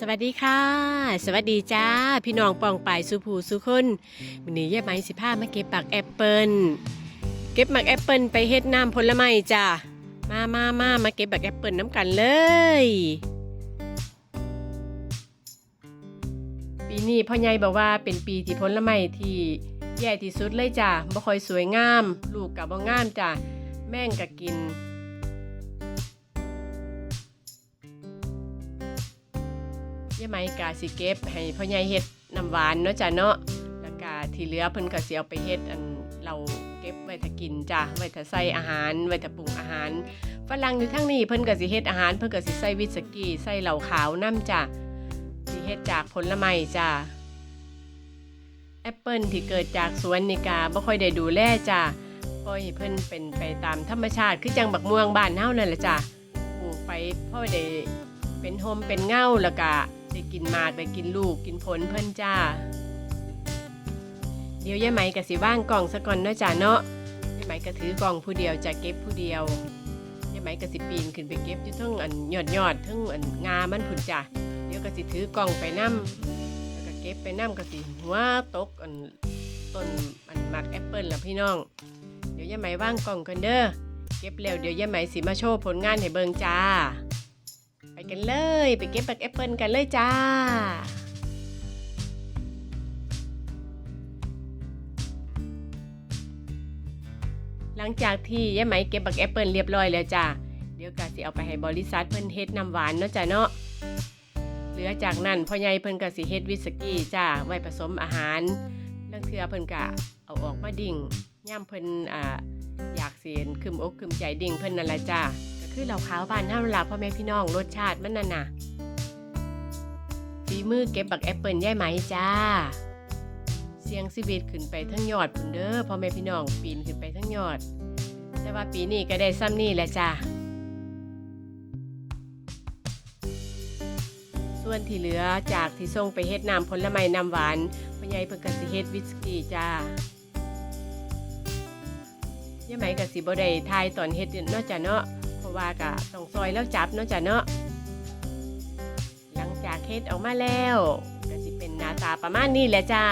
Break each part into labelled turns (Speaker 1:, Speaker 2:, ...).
Speaker 1: สวัสดีค่ะ สวัสดีจ้า พี่น้องปองป่ายสุภูสุคนวันนี้ยาไหมสิพามาเก็บปักแอปเปิลเก็บหมักแอปเปิลไปเฮ็ดน้ำผลไม้จ้ามามามามาเก็บบักแอปเปิลน้ำกันเลย ปีนี้พ่อใหญ่บอกว่าเป็นปีที่ผลไม้ที่แย่ที่สุดเลยจ้าบ่ค่อยสวยงาม ลูกกับบ่งามจ้าแม่งก็กิน ยายไหมกาสิเก็บให้พ่อใหญ่เฮ็ดน้ำหวานเนาะจ้ะเนาะแล้วก็ที่เหลือเพิ่นก็สิเอาไปเฮ็ดอันเราเก็บไว้ถ้ากินจ้ะไว้ถ้าใส่อาหารไว้ถ้าปรุงอาหารฝรั่งอยู่ทั้งนี้เพิ่นก็สิเฮ็ดอาหารเพิ่นก็สิใส่วิสกี้ใส่เหล้าขาวน้ำจ้ะสิเฮ็ดจากผลไม้จ้ะแอปเปิลที่เกิดจากสวนนี่กาบ่ค่อยได้ดูแลจ้ะปล่อยให้เพิ่นเป็นไปตามธรรมชาติคือจังบักม่วงบ้านเฮานั่นแหละจ้ะปลูกไปพ่อได้เป็นโฮมเป็นเง่าแล้วก็ กินมากได้กินลูกกินผลเพิ่นจ้า เดี๋ยวยายไหมก็สิว่างกล่องซะก่อนเนาะจ้าเนาะยายไหมก็ถือกล่องผู้เดียวจะเก็บผู้เดียวยายไหมก็สิปีนขึ้นไปเก็บอยู่ทั้งอันยอดยอดทั้งอันงามันผุนจ้าเดี๋ยวก็สิถือกล่องไปนํแล้วก็เก็บไปนํก็สิหัวตกอันต้นอันมักแอปเปิลละพี่น้อง เดี๋ยวยายไหมว่างกล่องกันเด้อเก็บแล้วเดี๋ยวยายไหมสิมาโชว์ผลงานให้เบิงจ้า ไปกันเลย ไปเก็บบักแอปเปิลกันเลยจ้า หลังจากที่ยายไหมเก็บบักแอปเปิลเรียบร้อยแล้วจ้า เดี๋ยวกะสิเอาไปให้บริษัทเพิ่นเฮ็ดน้ำหวานเนาะจ้าเนาะเหลือจากนั้นพ่อใหญ่เพิ่นก็สิเฮ็ดวิสกี้จ้าไว้ผสมอาหารเรื่องเทือเพิ่นก็เอาออกมาดิ่งย่ำเพิ่นอ่าอยากเสียนคึมอกคึมใจดิ่งเพิ่นนั่นแหละจ้า คือเหล่าขาวบ้านเฮาล่ะพ่อแม่พี่น้องรสชาติมันนั่นน่ะฝีมือเก็บบักแอปเปิลย่ายไหมจ้า เสียงชีวิตขึ้นไปทั้งยอดพุ่นเด้อพ่อแม่พี่น้องปีนขึ้นไปทั้งยอด แต่ว่าปีนี้ก็ได้ซ้ำนี่แหละจ้าส่วนที่เหลือจากที่ส่งไปเฮ็ดน้ำผลไม้น้ำหวานพ่อใหญ่เพิ่นก็สิเฮ็ดวิสกี้จ้ายังไหมกับสิบ่ได้ทายตอนเฮ็ดเนาะจ้ะเนาะ ว่าก็ต้องซอยแล้วจับเนาะจ้ะเนาะหลังจากเฮ็ดออกมาแล้วก็สิเป็นหน้าตาประมาณนี้แหละจ้า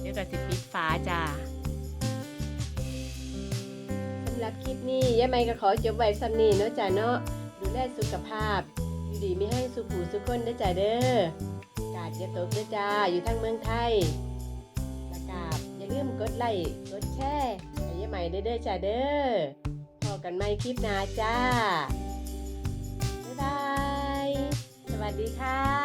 Speaker 1: เดี๋ยวก็สิปิดฝาจ้าสำหรับคลิปนี้ยายไหมก็ขอจบไว้ซ้ำนี้เนาะจ้ะเนาะดูแลสุขภาพอยู่ดีมีให้สุขหูสุขคนเด้จ้ะเด้อกาดอย่าตกเด้อจ้าอยู่ทั้งเมืองไทยแล้วก็อย่าลืมกดไลค์กดแชร์ให้ยายใหม่เด้อเด้อจ้าเด้อ กันใหม่คลิปหน้าจ้า บ๊ายบาย สวัสดีค่ะ